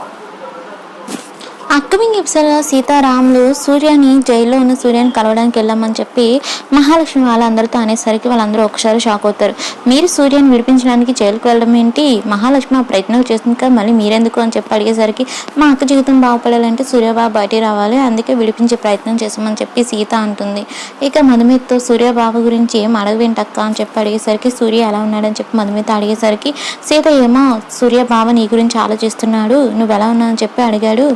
one. Upcoming ఎపిసోడ్లో సీతారాములు సూర్యని జైల్లో ఉన్న సూర్యని కలవడానికి వెళ్ళామని చెప్పి మహాలక్ష్మి వాళ్ళందరితో అనేసరికి వాళ్ళందరూ ఒకసారి షాక్ అవుతారు. మీరు సూర్యని విడిపించడానికి జైలుకు వెళ్ళడం ఏంటి? మహాలక్ష్మి ఆ ప్రయత్నం చేస్తుంది కదా మళ్ళీ మీరెందుకు అని చెప్పి అడిగేసరికి మా అక్క జీవితం బాగుపడాలంటే సూర్యబాబు బయటికి రావాలి అందుకే విడిపించే ప్రయత్నం చేసామని చెప్పి సీత అంటుంది. ఇక మధుమిత్తో సూర్యబాబు గురించి ఏం అడగవేంటక్క అని చెప్పి అడిగేసరికి సూర్య ఎలా ఉన్నాడని చెప్పి మధుమిత అడిగేసరికి సీత ఏమో సూర్యబాబు నీ గురించి ఆలోచిస్తున్నాడు నువ్వు ఎలా ఉన్నావు అని చెప్పి అడిగాడు.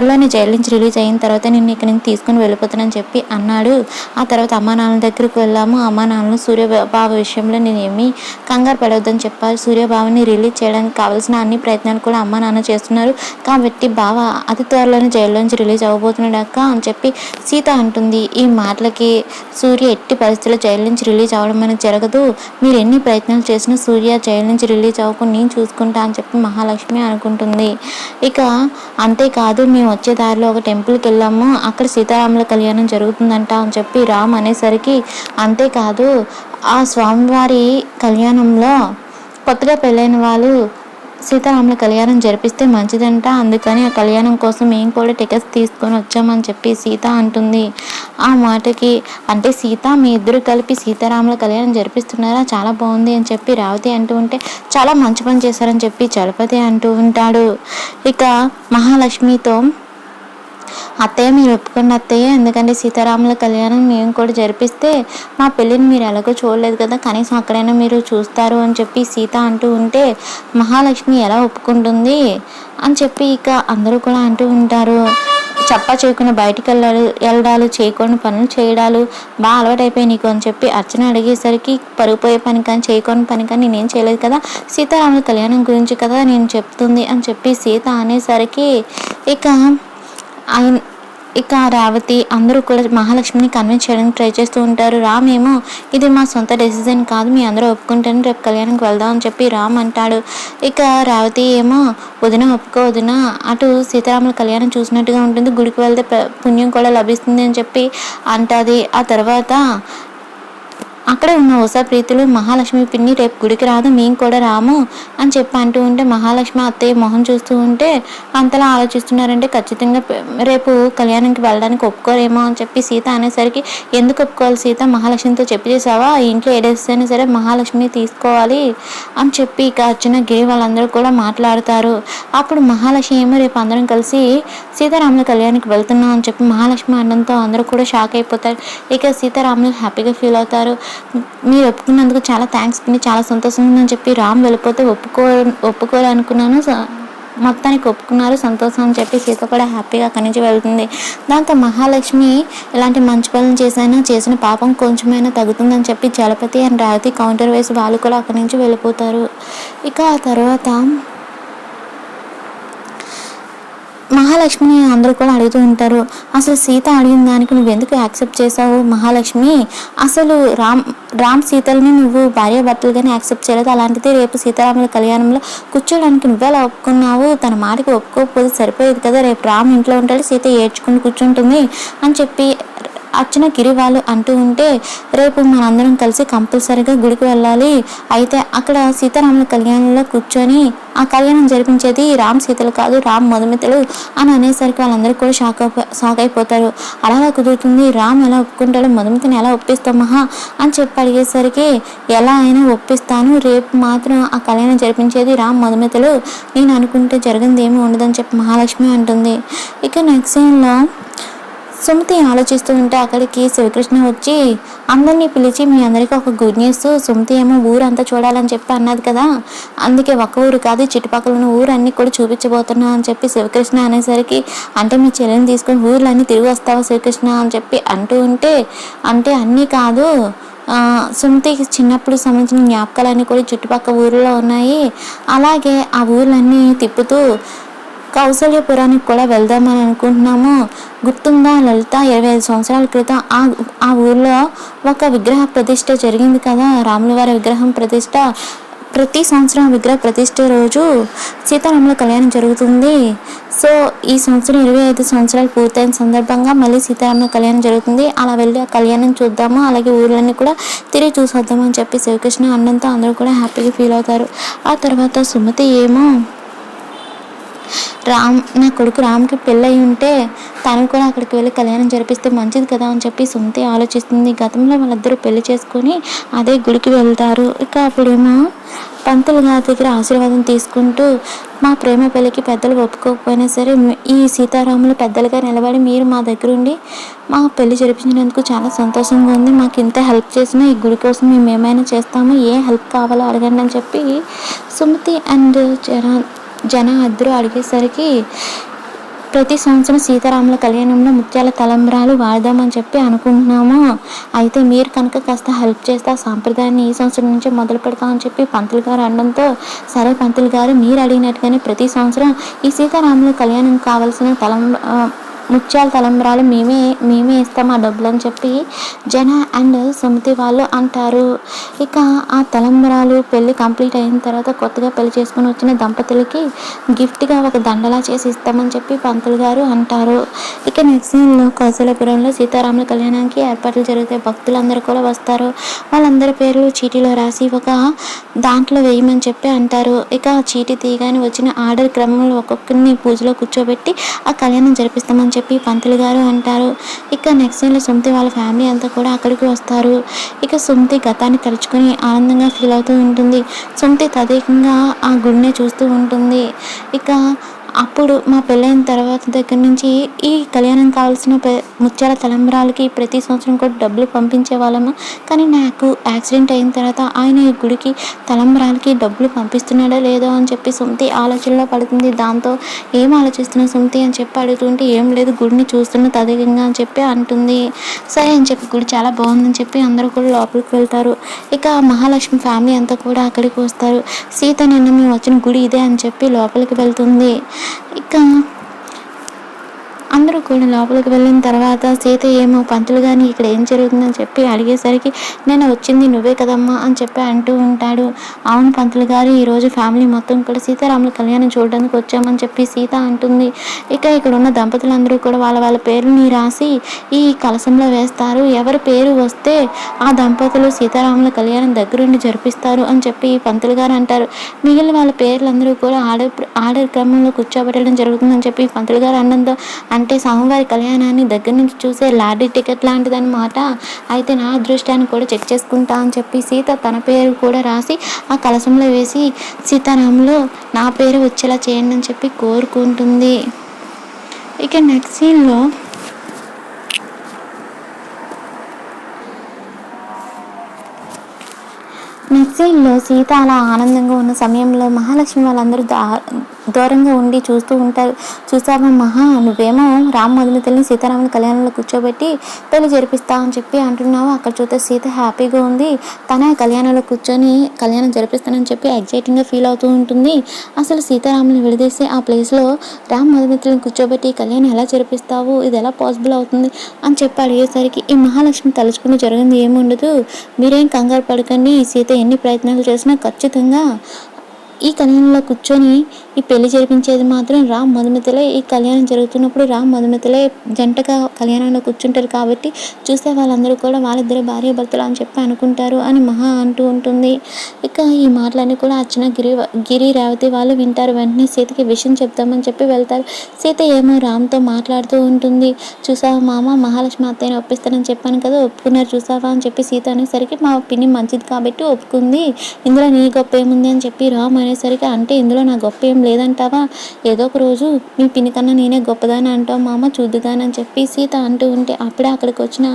త్వరలోనే జైలు నుంచి రిలీజ్ అయిన తర్వాత నేను ఇక్కడి నుంచి తీసుకుని వెళ్ళిపోతానని చెప్పి అన్నాడు. ఆ తర్వాత అమ్మా నాన్న దగ్గరికి వెళ్ళాము. అమ్మా నాన్నలు సూర్యబాబు విషయంలో నేను ఏమీ కంగారు పడవద్దని చెప్పారు. సూర్యబాబుని రిలీజ్ చేయడానికి కావాల్సిన అన్ని ప్రయత్నాలు కూడా అమ్మా నాన్న చేస్తున్నారు. కాబట్టి బావ అతి త్వరలోనే జైల్లో నుంచి రిలీజ్ అవ్వబోతున్నాడు అక్క అని చెప్పి సీత అంటుంది. ఈ మాటలకి సూర్య ఎట్టి పరిస్థితుల్లో జైలు నుంచి రిలీజ్ అవ్వడం అనేది జరగదు. మీరు ఎన్ని ప్రయత్నాలు చేసినా సూర్య జైలు నుంచి రిలీజ్ అవ్వకుండా నేను చూసుకుంటా అని చెప్పి మహాలక్ష్మి అనుకుంటుంది. ఇక అంతేకాదు మేము వచ్చే దారిలో ఒక టెంపుల్కి వెళ్ళాము. అక్కడ సీతారాముల కళ్యాణం జరుగుతుందంట అని చెప్పి రామ్ అనేసరికి అంతేకాదు ఆ స్వామివారి కళ్యాణంలో కొత్తగా పెళ్ళైన వాళ్ళు సీతారాముల కళ్యాణం జరిపిస్తే మంచిదంట. అందుకని ఆ కళ్యాణం కోసం మేము కూడా టికెట్స్ తీసుకొని వచ్చామని చెప్పి సీత అంటుంది. ఆ మాటకి అంటే సీత మీ ఇద్దరు కలిపి సీతారాముల కళ్యాణం జరిపిస్తున్నారా? చాలా బాగుంది అని చెప్పి రావతి అంటూ ఉంటే చాలా మంచి పని చేశారని చెప్పి చలపతి అంటూ ఉంటాడు. ఇక మహాలక్ష్మితో అత్తయ్య మీరు ఒప్పుకున్న అత్తయ్య. ఎందుకంటే సీతారాముల కళ్యాణం మేము కూడా జరిపిస్తే మా పెళ్ళిని మీరు ఎలాగో చూడలేదు కదా. కనీసం అక్కడైనా మీరు చూస్తారు అని చెప్పి సీత అంటూ ఉంటే మహాలక్ష్మి ఎలా ఒప్పుకుంటుంది అని చెప్పి ఇక అందరూ కూడా అంటూ ఉంటారు. చెప్పా చేయకుండా బయటికి వెళ్ళాలి వెళ్ళడాలు చేయకుండా పనులు చేయడాలు బాగా అలవాటైపోయి నీకు అని చెప్పి అర్చన అడిగేసరికి పరుగుపోయే పని కానీ చేయకొని పని కానీ నేనేం చేయలేదు కదా. సీతారాముల కళ్యాణం గురించి కదా నేను చెప్తుంది అని చెప్పి సీత అనేసరికి ఇక ఆయన ఇక రేవతి అందరూ కూడా మహాలక్ష్మిని కన్విన్స్ చేయడానికి ట్రై చేస్తూ ఉంటారు. రామ్ ఏమో ఇది మా సొంత డెసిజన్ కాదు మీ అందరూ ఒప్పుకుంటేనే రేపు కళ్యాణంకి వెళ్దాం అని చెప్పి రామ్ అంటాడు. ఇక రేవతి ఏమో వదిన ఒప్పుకో వదిన. అటు సీతారాముల కళ్యాణం చూసినట్టుగా ఉంటుంది. గుడికి వెళ్తే పుణ్యం కూడా లభిస్తుంది అని చెప్పి అంటుంది. ఆ తర్వాత అక్కడే ఉన్న ఓసా ప్రీతులు మహాలక్ష్మి పిన్ని రేపు గుడికి రాదు మేము కూడా రాము అని చెప్పి అంటూ ఉంటే మహాలక్ష్మి అత్తయ్య మొహం చూస్తూ ఉంటే అంతలా ఆలోచిస్తున్నారంటే ఖచ్చితంగా రేపు కళ్యాణంకి వెళ్ళడానికి ఒప్పుకోరేమో అని చెప్పి సీత అనేసరికి ఎందుకు ఒప్పుకోవాలి సీత? మహాలక్ష్మితో చెప్పి చేసావా? ఇంట్లో ఏడేస్తేనే సరే మహాలక్ష్మి తీసుకోవాలి అని చెప్పి ఇక అర్చన గిరి వాళ్ళందరూ కూడా మాట్లాడతారు. అప్పుడు మహాలక్ష్మి ఏమో రేపు అందరం కలిసి సీతారాముల కళ్యాణానికి వెళ్తున్నాం అని చెప్పి మహాలక్ష్మి అనడంతో అందరూ కూడా షాక్ అయిపోతారు. ఇక సీతారాములు హ్యాపీగా ఫీల్ అవుతారు. మీరు ఒప్పుకున్నందుకు చాలా థ్యాంక్స్ పిన్ని చాలా సంతోషంగా ఉందని చెప్పి రామ్ వెళ్ళిపోతే ఒప్పుకో ఒప్పుకోవాలనుకున్నాను మొత్తానికి ఒప్పుకున్నారు. సంతోషం అని చెప్పి సీత కూడా హ్యాపీగా అక్కడి నుంచి వెళ్తుంది. దాంతో మహాలక్ష్మి ఇలాంటి మంచి పనులు చేసినా చేసిన పాపం కొంచెమైనా తగ్గుతుందని చెప్పి చలపతి అండ్ రావతి కౌంటర్ వేసి వాళ్ళు కూడా అక్కడి నుంచి వెళ్ళిపోతారు. ఇక ఆ తర్వాత మహాలక్ష్మిని అందరూ కూడా అడుగుతూ ఉంటారు. అసలు సీత అడిగిన దానికి నువ్వు ఎందుకు యాక్సెప్ట్ చేసావు మహాలక్ష్మి అసలు రామ్ రామ్ సీతల్ని నువ్వు భార్య భర్తలుగానే యాక్సెప్ట్ చేయలేదు. అలాంటిది రేపు సీతారాముల కళ్యాణంలో కూర్చోడానికి నువ్వేలా ఒప్పుకున్నావు? తన మాటకి ఒప్పుకోకపోతే సరిపోయేది కదా. రేపు రామ్ ఇంట్లో ఉంటాడు సీత ఏడ్చుకుని కూర్చుంటుంది అని చెప్పి అర్చన గిరి వాళ్ళు అంటూ ఉంటే రేపు మనందరం కలిసి కంపల్సరీగా గుడికి వెళ్ళాలి. అయితే అక్కడ సీతారాముల కళ్యాణంలో కూర్చొని ఆ కళ్యాణం జరిపించేది రామ్ సీతలు కాదు రామ్ మధుమితలు అని అనేసరికి వాళ్ళందరూ కూడా షాక్ అయిపో షాక్ అయిపోతారు. అలాగా కుదురుతుంది? రామ్ ఎలా ఒప్పుకుంటాడో? మధుమితని ఎలా ఒప్పిస్తాం మహా? అని చెప్పి అడిగేసరికి ఎలా అయినా ఒప్పిస్తాను. రేపు మాత్రం ఆ కళ్యాణం జరిపించేది రామ్ మధుమితలు. నేను అనుకుంటే జరిగింది ఏమీ ఉండదని చెప్పి మహాలక్ష్మి అంటుంది. ఇక నెక్స్ట్ సీన్లో సుమతి ఆలోచిస్తూ ఉంటే అక్కడికి శివకృష్ణ వచ్చి అందరినీ పిలిచి మీ అందరికీ ఒక గుడ్ న్యూస్ సుమతి ఏమో ఊరంతా చూడాలని చెప్పి అన్నది కదా. అందుకే ఒక ఊరు కాదు చుట్టుపక్కల ఉన్న ఊరన్నీ కూడా చూపించబోతున్నా అని చెప్పి శివకృష్ణ అనేసరికి అంటే మీ చెల్లెని తీసుకొని ఊర్లన్నీ తిరిగి వస్తావా శివకృష్ణ అని చెప్పి అంటూ ఉంటే అంటే అన్నీ కాదు. సుమతికి చిన్నప్పుడు సంబంధించిన జ్ఞాపకాలన్నీ కూడా చుట్టుపక్కల ఊర్లో ఉన్నాయి. అలాగే ఆ ఊర్లన్నీ తిప్పుతూ కౌసల్యపురానికి కూడా వెళ్దామని అనుకుంటున్నాము. గుర్తుందా లలిత? ఇరవై ఐదు సంవత్సరాల క్రితం ఆ ఆ ఊర్లో ఒక విగ్రహ ప్రతిష్ట జరిగింది కదా? రాములవారి విగ్రహం ప్రతిష్ట ప్రతి సంవత్సరం విగ్రహ ప్రతిష్ట రోజు సీతారాముల కళ్యాణం జరుగుతుంది. సో ఈ సంవత్సరం ఇరవై ఐదు సంవత్సరాలు పూర్తయిన సందర్భంగా మళ్ళీ సీతారాముల కళ్యాణం జరుగుతుంది. అలా వెళ్ళి ఆ కళ్యాణం చూద్దాము. అలాగే ఊర్లన్నీ కూడా తిరిగి చూసొద్దాము చెప్పి శివకృష్ణ అన్నంతో అందరూ కూడా హ్యాపీగా ఫీల్ అవుతారు. ఆ తర్వాత సుమతి ఏమో రామ్ నా కొడుకు రామ్కి పెళ్ళయి ఉంటే తను కూడా అక్కడికి వెళ్ళి కళ్యాణం జరిపిస్తే మంచిది కదా అని చెప్పి సుమతి ఆలోచిస్తుంది. గతంలో వాళ్ళిద్దరూ పెళ్ళి చేసుకొని అదే గుడికి వెళ్తారు. ఇక అప్పుడేమో పంతులు గారి దగ్గర ఆశీర్వాదం తీసుకుంటూ మా ప్రేమ పెళ్ళికి పెద్దలు ఒప్పుకోకపోయినా సరే ఈ సీతారాములు పెద్దలుగా నిలబడి మీరు మా దగ్గర ఉండి మా పెళ్ళి జరిపించినందుకు చాలా సంతోషంగా ఉంది. మాకు ఇంత హెల్ప్ చేసినా ఈ గుడి కోసం మేము ఏమైనా చేస్తాము? ఏ హెల్ప్ కావాలో అడగండి అని చెప్పి సుమతి అండ్ చరణ్ జనం ఇద్దరు అడిగేసరికి ప్రతి సంవత్సరం సీతారాముల కళ్యాణంలో ముత్యాల తలంబ్రాలు వాడదామని చెప్పి అనుకుంటున్నాము? అయితే మీరు కనుక కాస్త హెల్ప్ చేస్తే ఆ సాంప్రదాయాన్ని ఈ సంవత్సరం నుంచే మొదలు పెడతామని చెప్పి పంతులు గారు అనడంతో సరే పంతులు గారు మీరు అడిగినట్టుగానే ప్రతి సంవత్సరం ఈ సీతారాముల కళ్యాణం కావలసిన తలం ముత్యాల తలంబ్రాలు మేమే మేమే ఇస్తాం ఆ డబ్బులు అని చెప్పి జన అండ్ సుమతి వాళ్ళు అంటారు. ఇక ఆ తలంబ్రాలు పెళ్ళి కంప్లీట్ అయిన తర్వాత కొత్తగా పెళ్ళి చేసుకుని వచ్చిన దంపతులకి గిఫ్ట్గా ఒక దండలా చేసి ఇస్తామని చెప్పి పంతులు గారు అంటారు. ఇక నెక్స్ట్ కౌశలపురంలో సీతారాముల కళ్యాణానికి ఏర్పాట్లు జరుగుతాయి భక్తులందరూ కూడా వస్తారు. వాళ్ళందరి పేర్లు చీటీలో రాసి ఒక దాంట్లో వేయమని చెప్పి అంటారు. ఇక చీటీ తీయగానే వచ్చిన ఆర్డర్ క్రమంలో ఒక్కొక్కరిని పూజలో కూర్చోబెట్టి ఆ కళ్యాణం జరిపిస్తామని చెప్పి చెప్పి పంతులు గారు అంటారు. ఇక నెక్స్ట్ డేలో సుమతి వాళ్ళ ఫ్యామిలీ అంతా కూడా అక్కడికి వస్తారు. ఇక సుమతి గతాన్ని తలుచుకొని ఆనందంగా ఫీల్ అవుతూ ఉంటుంది. సుమతి తదేకంగా ఆ గుడిని చూస్తూ ఉంటుంది. ఇక అప్పుడు మా పెళ్ళైన తర్వాత దగ్గర నుంచి ఈ కళ్యాణం కావాల్సిన ముత్యాల తలంబరాలకి ప్రతి సంవత్సరం కూడా డబ్బులు పంపించే వాళ్ళము? కానీ నాకు యాక్సిడెంట్ అయిన తర్వాత ఆయన ఈ గుడికి తలంబరాలకి డబ్బులు పంపిస్తున్నాడో లేదో అని చెప్పి సుమతి ఆలోచనలో పడుతుంది. దాంతో ఏం ఆలోచిస్తున్నా సుమతి అని చెప్పి అడుగుతుంటే ఏం లేదు గుడిని చూస్తున్న తదేకంగా అని చెప్పి అంటుంది. సరే అని చెప్పి గుడి చాలా బాగుందని చెప్పి అందరూ కూడా లోపలికి వెళ్తారు. ఇక మహాలక్ష్మి ఫ్యామిలీ అంతా కూడా అక్కడికి వస్తారు. సీత నిన్న మేము వచ్చిన గుడి ఇదే అని చెప్పి లోపలికి వెళ్తుంది. ఇక అందరూ కూడా లోపలికి వెళ్ళిన తర్వాత సీత ఏమో పంతులు కానీ ఇక్కడ ఏం జరుగుతుందని చెప్పి అడిగేసరికి నేను వచ్చింది నువ్వే కదమ్మా అని చెప్పి అంటూ ఉంటాడు. అవును పంతులు గారు ఈరోజు ఫ్యామిలీ మొత్తం కూడా సీతారాముల కళ్యాణం చూడడానికి వచ్చామని చెప్పి సీత అంటుంది. ఇక ఇక్కడ ఉన్న దంపతులందరూ కూడా వాళ్ళ వాళ్ళ పేరుని రాసి ఈ కలశంలో వేస్తారు. ఎవరి పేరు వస్తే ఆ దంపతులు సీతారాముల కళ్యాణం దగ్గరుండి జరిపిస్తారు అని చెప్పి పంతులు గారు అంటారు. మిగిలిన వాళ్ళ పేర్లందరూ కూడా ఆర్డర్ ఆర్డర్ క్రమంలో కూర్చోబెట్టడం జరుగుతుందని చెప్పి పంతులు గారు అన్నంతో అంటే స్వామివారి కళ్యాణాన్ని దగ్గర నుంచి చూసే లాడీ టికెట్ లాంటిదన్నమాట. అయితే నా అదృష్టాన్ని కూడా చెక్ చేసుకుంటా అని చెప్పి సీత తన పేరు కూడా రాసి ఆ కలశంలో వేసి సీతారాములు నా పేరు వచ్చేలా చేయండి అని చెప్పి కోరుకుంటుంది. ఇక నెక్స్ట్ సీన్లో నెక్స్ట్ సీన్లో సీత అలా ఆనందంగా ఉన్న సమయంలో మహాలక్ష్మి వాళ్ళందరూ దా దూరంగా ఉండి చూస్తూ ఉంటారు. చూసావా మహా నువ్వేమో రామ మధుమితల్ని సీతారాముని కళ్యాణంలో కూర్చోబెట్టి పెళ్ళి జరిపిస్తా అని చెప్పి అంటున్నావు. అక్కడ చూస్తే సీత హ్యాపీగా ఉంది. తన కళ్యాణంలో కూర్చొని కళ్యాణం జరిపిస్తానని చెప్పి ఎగ్జైటింగ్గా ఫీల్ అవుతూ ఉంటుంది. అసలు సీతారాముని విడదీసి ఆ ప్లేస్లో రామ మధుమితల్ని కూర్చోబెట్టి కళ్యాణం ఎలా జరిపిస్తావు? ఇది ఎలా పాసిబుల్ అవుతుంది? అని చెప్పి అడిగేసరికి ఈ మహాలక్ష్మి తలుచుకుని జరిగింది ఏముండదు. మీరేం కంగారు పడకండి. సీత ఎన్ని ప్రయత్నాలు చేసినా ఖచ్చితంగా ఈ కళ్యాణంలో కూర్చొని ఈ పెళ్ళి జరిపించేది మాత్రం రామ్ మధుమితలే. ఈ కళ్యాణం జరుగుతున్నప్పుడు రామ్ మధుమితలే జంటగా కళ్యాణంలో కూర్చుంటారు కాబట్టి చూసే వాళ్ళందరూ కూడా వాళ్ళిద్దరు భార్య భర్తలు అని చెప్పి అనుకుంటారు అని మహా అంటూ ఉంటుంది. ఇక ఈ మాటలన్నీ కూడా అర్చన గిరి గిరి రేవతి వాళ్ళు వింటారు. వెంటనే సీతకి విషయం చెప్తామని చెప్పి వెళ్తారు. సీత ఏమో రామ్తో మాట్లాడుతూ ఉంటుంది. చూసావా మామ? మహాలక్ష్మి అత్తయ్యని ఒప్పిస్తానని చెప్పాను కదా ఒప్పుకున్నారు చూసావా అని చెప్పి సీత అనేసరికి మా పిన్ని మంచిది కాబట్టి ఒప్పుకుంది. ఇందులో నీ గొప్ప ఏముంది అని చెప్పి రామ్ అనేసరికి అంటే ఇందులో నా గొప్ప ఏం లేదు లేదంటావా? ఏదో ఒక రోజు మీ పినికన్నా నేనే గొప్పదాని అంటావు మామ చూద్దుదానని చెప్పి సీత అంటూ ఉంటే అప్పుడే అక్కడికి వచ్చిన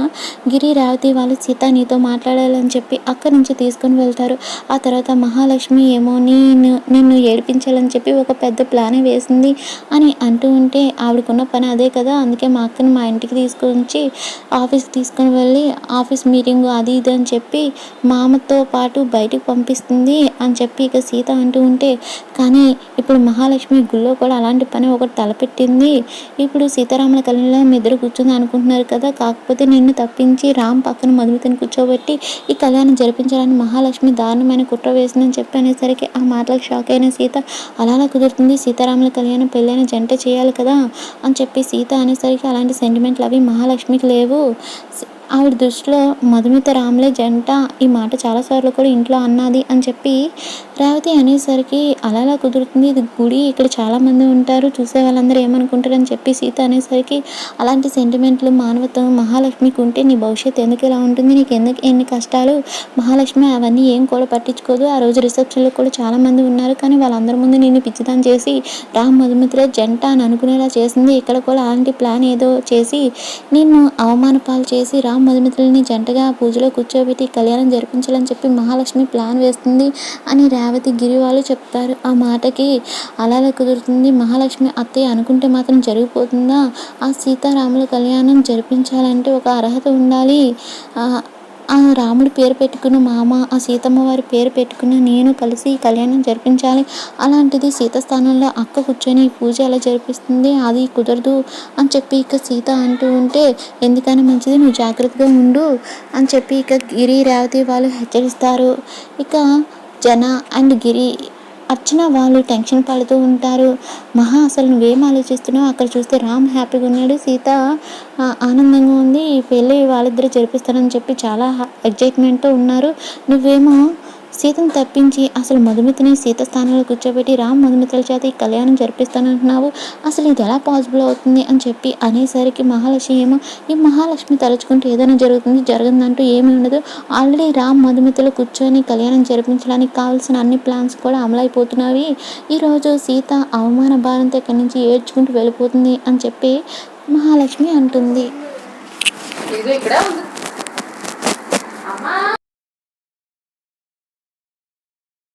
గిరి రేవతి వాళ్ళు సీత నీతో మాట్లాడాలని చెప్పి అక్కడి నుంచి తీసుకొని వెళ్తారు. ఆ తర్వాత మహాలక్ష్మి ఏమో నేను నిన్ను ఏడిపించాలని చెప్పి ఒక పెద్ద ప్లానే వేసింది అని అంటూ ఉంటే ఆవిడకున్న పని అదే కదా అందుకే మా అక్కని మా ఇంటికి తీసుకొచ్చి ఆఫీస్కి తీసుకొని వెళ్ళి ఆఫీస్ మీటింగ్ అది ఇది అని చెప్పి మామతో పాటు బయటకు పంపిస్తుంది అని చెప్పి ఇక సీత అంటూ ఉంటే కానీ ఇప్పుడు మహాలక్ష్మి గుళ్ళో కూడా అలాంటి పని ఒకటి తలపెట్టింది. ఇప్పుడు సీతారాముల కళ్యాణంలో మీ ఇద్దరు కూర్చుంది అనుకుంటున్నారు కదా. కాకపోతే నిన్ను తప్పించి రామ్ పక్కన మధుమితని కూర్చోబెట్టి ఈ కళ్యాణం జరిపించాలని మహాలక్ష్మి దారుణమైన కుట్ర వేసిందని చెప్పి అనేసరికి ఆ మాటలకు షాక్ అయిన సీత అలానే కుదురుతుంది. సీతారాముల కళ్యాణం పెళ్ళైన జంట చేయాలి కదా అని చెప్పి సీత అనేసరికి అలాంటి సెంటిమెంట్లు అవి మహాలక్ష్మికి లేవు. ఆవిడ దృష్టిలో మధుమిత రాములే జంట. ఈ మాట చాలాసార్లు కూడా ఇంట్లో అన్నది అని చెప్పి రేవతి అనేసరికి అలా అలా కుదురుతుంది. ఇది గుడి ఇక్కడ చాలామంది ఉంటారు చూసే వాళ్ళందరూ ఏమనుకుంటారని చెప్పి సీత అనేసరికి అలాంటి సెంటిమెంట్లు మానవత్వం మహాలక్ష్మికి ఉంటే నీ భవిష్యత్తు ఎందుకు ఇలా ఉంటుంది? నీకు ఎందుకు ఎన్ని కష్టాలు? మహాలక్ష్మి అవన్నీ ఏం కూడా పట్టించుకోదు. ఆ రోజు రిసెప్షన్లో కూడా చాలామంది ఉన్నారు. కానీ వాళ్ళందరి ముందు నేను పిచ్చిదాన్ చేసి రామ్ మధుమిత్రే జంట అని అనుకునేలా చేసింది. ఇక్కడ కూడా అలాంటి ప్లాన్ ఏదో చేసి నేను అవమాన పాలు చేసి రామ్ మధుమిత్రుల్ని జంటగా పూజలో కూర్చోబెట్టి కళ్యాణం జరిపించాలని చెప్పి మహాలక్ష్మి ప్లాన్ వేస్తుంది అని రేవతి గిరి వాళ్ళు చెప్తారు. ఆ మాటకి అలా కుదురుతుంది. మహాలక్ష్మి అత్తయ్య అనుకుంటే మాత్రం జరిగిపోతుందా? ఆ సీతారాముల కళ్యాణం జరిపించాలంటే ఒక అర్హత ఉండాలి. ఆ, రాముడు రాముడి పేరు పెట్టుకున్న మామ ఆ సీతమ్మ వారి పేరు పెట్టుకున్న నేను కలిసి ఈ కళ్యాణం జరిపించాలి. అలాంటిది సీత స్థానంలో అక్క కూర్చొని పూజ ఎలా జరిపిస్తుంది? అది కుదరదు అని చెప్పి ఇక సీత అంటూ ఉంటే ఎందుకని మంచిది నువ్వు జాగ్రత్తగా ఉండు అని చెప్పి ఇక గిరి రేవతి వాళ్ళు హెచ్చరిస్తారు. ఇక జన అండ్ గిరి అర్చన వాళ్ళు టెన్షన్ పడుతూ ఉంటారు. మహా అసలు నువ్వేం ఆలోచిస్తున్నావు? అక్కడ చూస్తే రామ్ హ్యాపీగా ఉన్నాడు. సీత ఆనందంగా ఉంది. ఈ పెళ్ళి వాళ్ళిద్దరూ జరిపిస్తారని చెప్పి చాలా ఎగ్జైట్మెంట్తో ఉన్నారు. నువ్వేమో సీతను తప్పించి అసలు మధుమితని సీత స్థానంలో కూర్చోబెట్టి రామ్ మధుమితల చేత ఈ కళ్యాణం జరిపిస్తానంటున్నావు? అసలు ఇది ఎలా పాసిబుల్ అవుతుంది? అని చెప్పి అనేసరికి మహాలక్ష్మి ఏమో ఈ మహాలక్ష్మి తలుచుకుంటే ఏదైనా జరుగుతుంది జరగదంటూ ఏమీ ఉండదు. ఆల్రెడీ రామ్ మధుమితలు కూర్చొని కళ్యాణం జరిపించడానికి కావాల్సిన అన్ని ప్లాన్స్ కూడా అమలైపోతున్నవి ఈరోజు సీత అవమాన భారంతో ఇక్కడి నుంచి ఏడ్చుకుంటూ వెళ్ళిపోతుంది అని చెప్పి మహాలక్ష్మి అంటుంది. ఇక్కడ